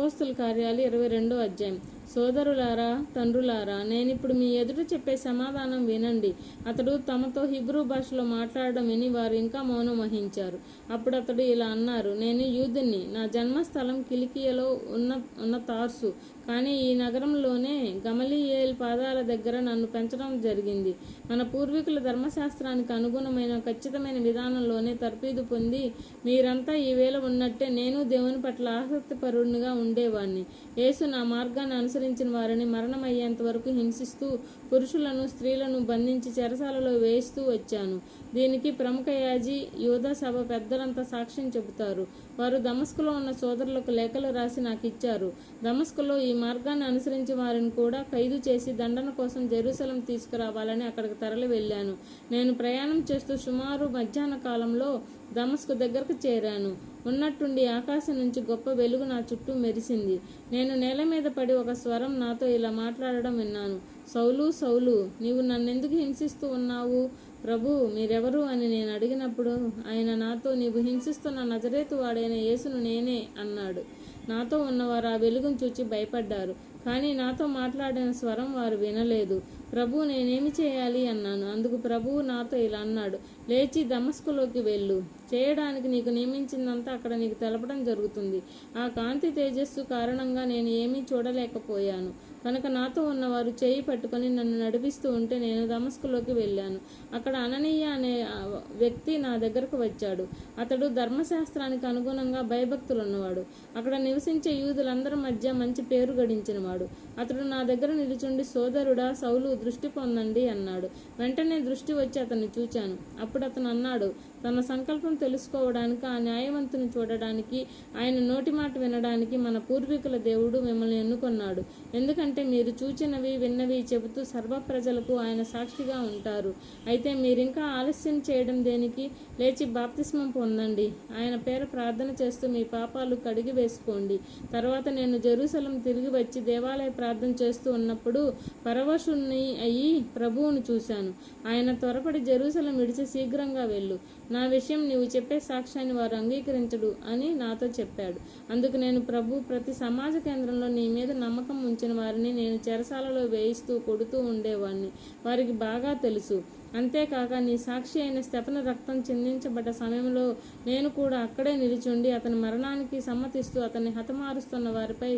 అపోస్తుల కార్యాలు ఇరవై రెండో అధ్యాయం. సోదరులారా తండ్రులారా నేనిప్పుడు మీ ఎదుట చెప్పే సమాధానం వినండి. అతడు తమతో హిబ్రూ భాషలో మాట్లాడడం విని వారు ఇంకా మౌనం వహించారు. అప్పుడు అతడు ఇలా అన్నారు నేను యూదుని నా జన్మస్థలం కిలికియలో ఉన్న ఉన్న తార్సు. కానీ ఈ నగరంలోనే గమలియేల్ పాదాల దగ్గర నన్ను పెంచడం జరిగింది. మన పూర్వీకుల ధర్మశాస్త్రానికి అనుగుణమైన ఖచ్చితమైన విధానంలోనే తర్పీదు పొంది మీరంతా ఈ వేళ ఉన్నట్టే నేను దేవుని పట్ల ఆసక్తిపరుడునిగా ఉండేవాణ్ణి. యేసు నా మార్గాన్ని అనుసరించిన వారిని మరణమయ్యేంత వరకు హింసిస్తూ పురుషులను స్త్రీలను బంధించి చెరసాలలో వేస్తూ వచ్చాను. దీనికి ప్రముఖ యాజీ యోధా సభ పెద్దలంతా సాక్ష్యం చెబుతారు. వారు దమస్కులో ఉన్న సోదరులకు లేఖలు రాసి నాకు ఇచ్చారు దమస్కులో ఈ మార్గాన్ని అనుసరించి వారిని కూడా ఖైదు చేసి దండన కోసం జెరూసలం తీసుకురావాలని అక్కడికి తరలి వెళ్ళాను. నేను ప్రయాణం చేస్తూ సుమారు మధ్యాహ్న కాలంలో దమస్కు దగ్గరకు చేరాను. ఉన్నట్టుండి ఆకాశం నుంచి గొప్ప వెలుగు నా చుట్టూ మెరిసింది. నేను నేల మీద పడి ఒక స్వరం నాతో ఇలా మాట్లాడడం విన్నాను. సౌలు సౌలు నీవు నన్నెందుకు హింసిస్తూ ఉన్నావు? ప్రభు మీరెవరు అని నేను అడిగినప్పుడు ఆయన నాతో నీవు హింసిస్తున్న నజరేతు వాడైన యేసును నేనే అన్నాడు. నాతో ఉన్నవారు ఆ వెలుగును చూచి భయపడ్డారు. కానీ నాతో మాట్లాడిన స్వరం వారు వినలేదు. ప్రభు నేనేమి చేయాలి అన్నాను. అందుకు ప్రభువు నాతో ఇలా అన్నాడు. లేచి దమస్కులోకి వెళ్ళు. చేయడానికి నీకు నియమించిందంతా అక్కడ నీకు తెలపడం జరుగుతుంది. ఆ కాంతి తేజస్సు కారణంగా నేను ఏమీ చూడలేకపోయాను. కనుక నాతో ఉన్నవారు చేయి పట్టుకొని నన్ను నడిపిస్తూ ఉంటే నేను దమస్కులోకి వెళ్ళాను. అక్కడ అననీయ అనే వ్యక్తి నా దగ్గరకు వచ్చాడు. అతడు ధర్మశాస్త్రానికి అనుగుణంగా భయభక్తులు ఉన్నవాడు అక్కడ నివసించే యూదులందరి మధ్య మంచి పేరు గడించినవాడు. అతడు నా దగ్గర నిలుచుండి సోదరుడా సౌలు దృష్టి పొందండి అన్నాడు. వెంటనే దృష్టి వచ్చి అతన్ని చూచాను. అప్పుడు అతను అన్నాడు తన సంకల్పం తెలుసుకోవడానికి ఆ న్యాయవంతుని చూడడానికి ఆయన నోటి మాట వినడానికి మన పూర్వీకుల దేవుడు మిమ్మల్ని ఎన్నుకున్నాడు. ఎందుకంటే మీరు చూచినవి విన్నవి చెబుతూ సర్వ ప్రజలకు ఆయన సాక్షిగా ఉంటారు. అయితే మీరింకా ఆలస్యం చేయడం దేనికి? లేచి బాప్తిస్మం పొందండి. ఆయన పేర ప్రార్థన చేస్తూ మీ పాపాలు కడిగి వేసుకోండి తర్వాత నేను జెరూసలం తిరిగి వచ్చి దేవాలయ ప్రార్థన చేస్తూ ఉన్నప్పుడు పరవశుణ్ణి అయ్యి ప్రభువును చూశాను. ఆయన త్వరపడి జెరూసలం విడిచి శీఘ్రంగా వెళ్ళు. నా విషయం నీవు చెప్పే సాక్ష్యాన్ని వారు అంగీకరించడు అని నాతో చెప్పాడు. అందుకు నేను ప్రభు ప్రతి సమాజ కేంద్రంలో నీ మీద నమ్మకం ఉంచిన వారిని నేను చెరసాలలో వేయిస్తూ కొడుతూ ఉండేవాడిని వారికి బాగా తెలుసు. అంతేకాక నీ సాక్షి అయిన స్తెపన రక్తం చిందించబడ్డ సమయంలో నేను కూడా అక్కడే నిలిచుండి అతని మరణానికి సమ్మతిస్తూ అతన్ని హతమారుస్తున్న వారిపై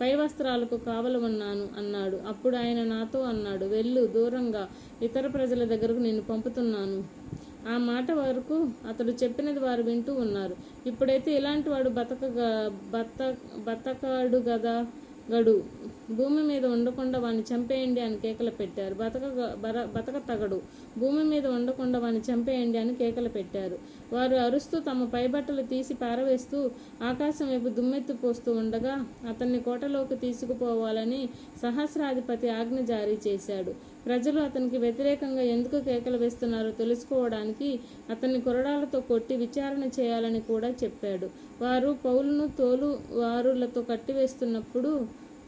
పై వస్త్రాలకు కావలు ఉన్నాను అన్నాడు. అప్పుడు ఆయన నాతో అన్నాడు వెళ్ళు దూరంగా ఇతర ప్రజల దగ్గరకు నేను పంపుతున్నాను. ఆ మాట వరకు అతడు చెప్పినది వారు వింటూ ఉన్నారు. ఇప్పుడైతే ఇలాంటి వాడు బతకగా బత బతకాడు గదా గడు? భూమి మీద ఉండకుండా వాడిని చంపేయండి అని కేకలు పెట్టారు. బతక బర బతక తగడు. భూమి మీద ఉండకుండా వాడిని చంపేయండి అని కేకలు పెట్టారు. వారు అరుస్తూ తమ పైబట్టలు తీసి పారవేస్తూ ఆకాశం వైపు దుమ్మెత్తు పోస్తూ ఉండగా అతన్ని కోటలోకి తీసుకుపోవాలని సహస్రాధిపతి ఆజ్ఞ జారీ చేశాడు. ప్రజలు అతనికి వ్యతిరేకంగా ఎందుకు కేకలు వేస్తున్నారో తెలుసుకోవడానికి అతన్ని కొరడాలతో కొట్టి విచారణ చేయాలని కూడా చెప్పాడు. వారు పౌలును తోలు వారులతో కట్టివేస్తున్నప్పుడు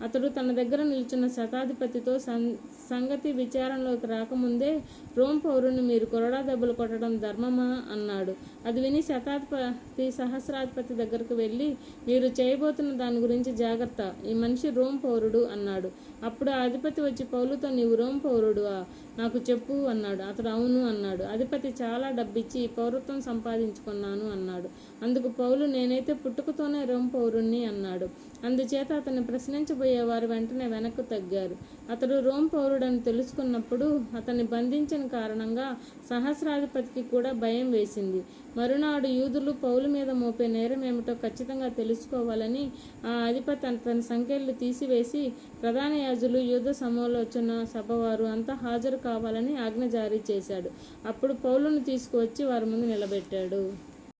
అతడు తన దగ్గర నిల్చున్న శతాధిపతితో సం సంగతి విచారణలోకి రాకముందే రోమ్ పౌరుని మీరు కొరడా దెబ్బలు కొట్టడం ధర్మమా? అన్నాడు. అది విని శతాధిపతి సహస్రాధిపతి దగ్గరకు వెళ్ళి మీరు చేయబోతున్న దాని గురించి జాగ్రత్త. ఈ మనిషి రోమ్ పౌరుడు అన్నాడు. అప్పుడు ఆ అధిపతి వచ్చి పౌలుతో నీవు రోమ్ పౌరుడువా? నాకు చెప్పు అన్నాడు. అతడు అవును అన్నాడు. అధిపతి చాలా డబ్బిచ్చి ఈ పౌరత్వం సంపాదించుకున్నాను అన్నాడు. అందుకు పౌలు నేనైతే పుట్టుకతోనే రోమ్ పౌరుణ్ణి అన్నాడు. అందుచేత అతన్ని ప్రశ్నించబోయే వారు వెంటనే వెనక్కు తగ్గారు. అతడు రోమ్ పౌరుడని తెలుసుకున్నప్పుడు అతన్ని బంధించిన కారణంగా సహస్రాధిపతికి కూడా భయం వేసింది. మరునాడు యూదులు పౌలు మీద మోపే నేరం ఏమిటో ఖచ్చితంగా తెలుసుకోవాలని ఆ అధిపతి అతని సంఖ్యలు తీసివేసి ప్రధాన యాజులు యూద సమాలోచన సభవారు అంతా హాజరు కావాలని ఆజ్ఞ జారీ చేశాడు. అప్పుడు పౌలును తీసుకువచ్చి వారి ముందు నిలబెట్టాడు.